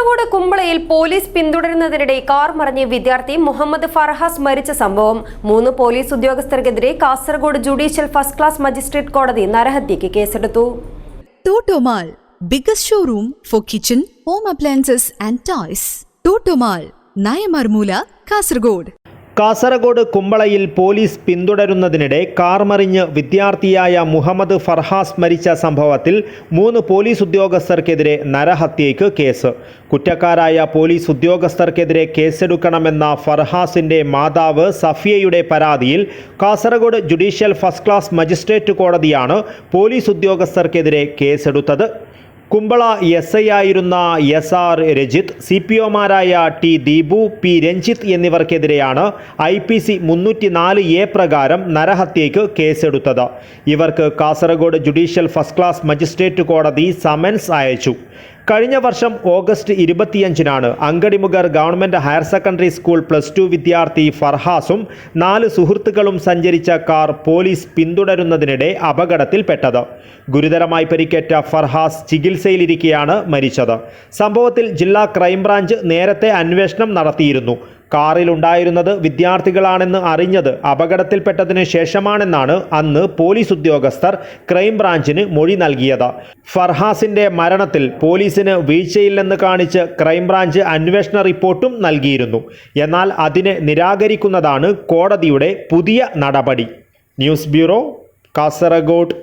കാസർഗോഡ് കുമ്പളയിൽ പോലീസ് പിന്തുടരുന്നതിനിടെ കാർ മറിഞ്ഞ് വിദ്യാർത്ഥി മുഹമ്മദ് ഫർഹാസ് മരിച്ച സംഭവം മൂന്ന് പോലീസ് ഉദ്യോഗസ്ഥർക്കെതിരെ Kasaragod judicial first class magistrate കോടതി നരഹത്യക്ക് കേസെടുത്തു Totomal, biggest showroom for kitchen home appliances and toys. Totomal, Nayamarmoola Kasargod. Kasaragod കുമ്പളയിൽ police പിന്തുടരുന്നതിനിടെ കാർ മറിഞ്ഞ് വിദ്യാർത്ഥിയായ മുഹമ്മദ് ഫർഹാസ് മരിച്ച സംഭവത്തിൽ മൂന്ന് പോലീസ് ഉദ്യോഗസ്ഥർക്കെതിരെ നരഹത്യയ്ക്ക് കേസ്. കുറ്റക്കാരായ പോലീസ് ഉദ്യോഗസ്ഥർക്കെതിരെ കേസെടുക്കണമെന്ന ഫർഹാസിന്റെ മാതാവ് സഫിയയുടെ പരാതിയിൽ Kasargod judicial first class magistrate കോടതിയാണ് പോലീസ് ഉദ്യോഗസ്ഥർക്കെതിരെ കേസെടുത്തത്. കുമ്പള എസ് ഐ ആയിരുന്ന S R Rajith C P ഒമാരായ T Deepu P Ranjith എന്നിവർക്കെതിരെയാണ് ഐ പി സി മുന്നൂറ്റി നാല് എ പ്രകാരം നരഹത്യയ്ക്ക് കേസെടുത്തത്. ഇവർക്ക് Kasaragod judicial first class magistrate കോടതി സമൻസ് അയച്ചു. കഴിഞ്ഞ വർഷം August ഇരുപത്തിയഞ്ചിനാണ് Angadimogar government higher secondary school plus two വിദ്യാർത്ഥി ഫർഹാസും നാല് സുഹൃത്തുക്കളും സഞ്ചരിച്ച കാർ പോലീസ് പിന്തുടരുന്നതിനിടെ അപകടത്തിൽപ്പെട്ടത്. ഗുരുതരമായി പരിക്കേറ്റ ഫർഹാസ് ചികിത്സയിലിരിക്കെയാണ് മരിച്ചത്. സംഭവത്തിൽ ജില്ലാ ക്രൈംബ്രാഞ്ച് നേരത്തെ അന്വേഷണം നടത്തിയിരുന്നു. കാറിലുണ്ടായിരുന്നത് വിദ്യാർത്ഥികളാണെന്ന് അറിഞ്ഞത് അപകടത്തിൽപ്പെട്ടതിന് ശേഷമാണെന്നാണ് അന്ന് പോലീസ് ഉദ്യോഗസ്ഥർ ക്രൈംബ്രാഞ്ചിന് മൊഴി നൽകിയത്. ഫർഹാസിന്റെ മരണത്തിൽ പോലീസിന് വീഴ്ചയില്ലെന്ന് കാണിച്ച് ക്രൈംബ്രാഞ്ച് അന്വേഷണ റിപ്പോർട്ടും നൽകിയിരുന്നു. എന്നാൽ അതിനെ നിരാകരിക്കുന്നതാണ് കോടതിയുടെ പുതിയ നടപടി. News bureau Kasaragod.